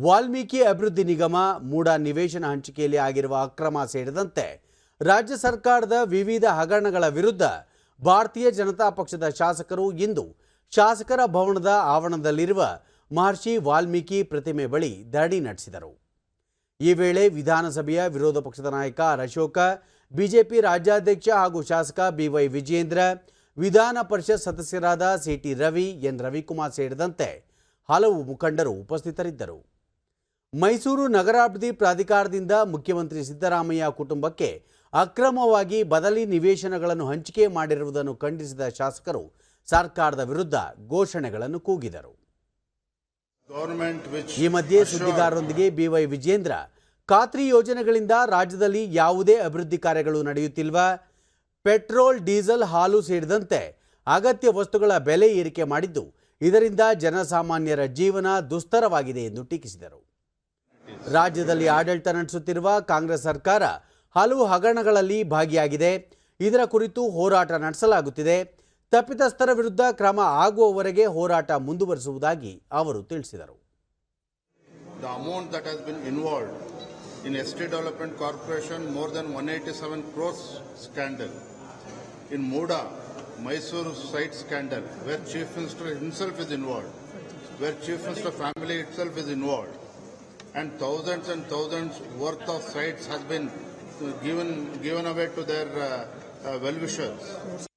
ವಾಲ್ಮೀಕಿ ಅಭಿವೃದ್ಧಿ ನಿಗಮ ಮೂಡ ನಿವೇಶನ ಹಂಚಿಕೆಯಲ್ಲಿ ಆಗಿರುವ ಅಕ್ರಮ ಸೇರಿದಂತೆ ರಾಜ್ಯ ಸರ್ಕಾರದ ವಿವಿಧ ಹಗರಣಗಳ ವಿರುದ್ಧ ಭಾರತೀಯ ಜನತಾ ಪಕ್ಷದ ಶಾಸಕರು ಇಂದು ಶಾಸಕರ ಭವನದ ಆವರಣದಲ್ಲಿರುವ ಮಹರ್ಷಿ ವಾಲ್ಮೀಕಿ ಪ್ರತಿಮೆ ಬಳಿ ಧರಣಿ ನಡೆಸಿದರು. ಈ ವೇಳೆ ವಿಧಾನಸಭೆಯ ವಿರೋಧ ಪಕ್ಷದ ನಾಯಕ ಆರ್ ಅಶೋಕ, ಬಿಜೆಪಿ ರಾಜ್ಯಾಧ್ಯಕ್ಷ ಹಾಗೂ ಶಾಸಕ ಬಿವೈ ವಿಜಯೇಂದ್ರ, ವಿಧಾನ ಪರಿಷತ್ ಸದಸ್ಯರಾದ ಸಿಟಿ ರವಿ ಎನ್ ರವಿಕುಮಾರ್ ಸೇರಿದಂತೆ ಹಲವು ಮುಖಂಡರು ಉಪಸ್ಥಿತರಿದ್ದರು. ಮೈಸೂರು ನಗರಾಭಿವೃದ್ಧಿ ಪ್ರಾಧಿಕಾರದಿಂದ ಮುಖ್ಯಮಂತ್ರಿ ಸಿದ್ದರಾಮಯ್ಯ ಕುಟುಂಬಕ್ಕೆ ಅಕ್ರಮವಾಗಿ ಬದಲಿ ನಿವೇಶನಗಳನ್ನು ಹಂಚಿಕೆ ಮಾಡಿರುವುದನ್ನು ಖಂಡಿಸಿದ ಶಾಸಕರು ಸರ್ಕಾರದ ವಿರುದ್ಧ ಘೋಷಣೆಗಳನ್ನು ಕೂಗಿದರು. ಈ ಮಧ್ಯೆ ಸುದ್ದಿಗಾರರೊಂದಿಗೆ ಬಿವೈ ವಿಜೇಂದ್ರ ಖಾತ್ರಿ ಯೋಜನೆಗಳಿಂದ ರಾಜ್ಯದಲ್ಲಿ ಯಾವುದೇ ಅಭಿವೃದ್ಧಿ ಕಾರ್ಯಗಳು ನಡೆಯುತ್ತಿಲ್ವ? ಪೆಟ್ರೋಲ್ ಡೀಸೆಲ್ ಹಾಲು ಸೇರಿದಂತೆ ಅಗತ್ಯ ವಸ್ತುಗಳ ಬೆಲೆ ಏರಿಕೆ ಮಾಡಿದ್ದು ಇದರಿಂದ ಜನಸಾಮಾನ್ಯರ ಜೀವನ ದುಸ್ತರವಾಗಿದೆ ಎಂದು ಟೀಕಿಸಿದರು. ರಾಜ್ಯದಲ್ಲಿ ಆಡಳಿತ ನಡೆಸುತ್ತಿರುವ ಕಾಂಗ್ರೆಸ್ ಸರ್ಕಾರ ಹಲವು ಹಗರಣಗಳಲ್ಲಿ ಭಾಗಿಯಾಗಿದೆ. ಇದರ ಕುರಿತು ಹೋರಾಟ ನಡೆಸಲಾಗುತ್ತಿದೆ. ತಪ್ಪಿತಸ್ಥರ ವಿರುದ್ಧ ಕ್ರಮ ಆಗುವವರೆಗೆ ಹೋರಾಟ ಮುಂದುವರಿಸುವುದಾಗಿ ಅವರು ತಿಳಿಸಿದರು. The amount that has been involve in S development corporation more than one eighty seven crores scandal in MUDA Mysuru site scandal where chief minister himself is involve where chief minister family itself is involve and thousands and thousands worth of sites has been given given away to their uh, uh, well-wishers.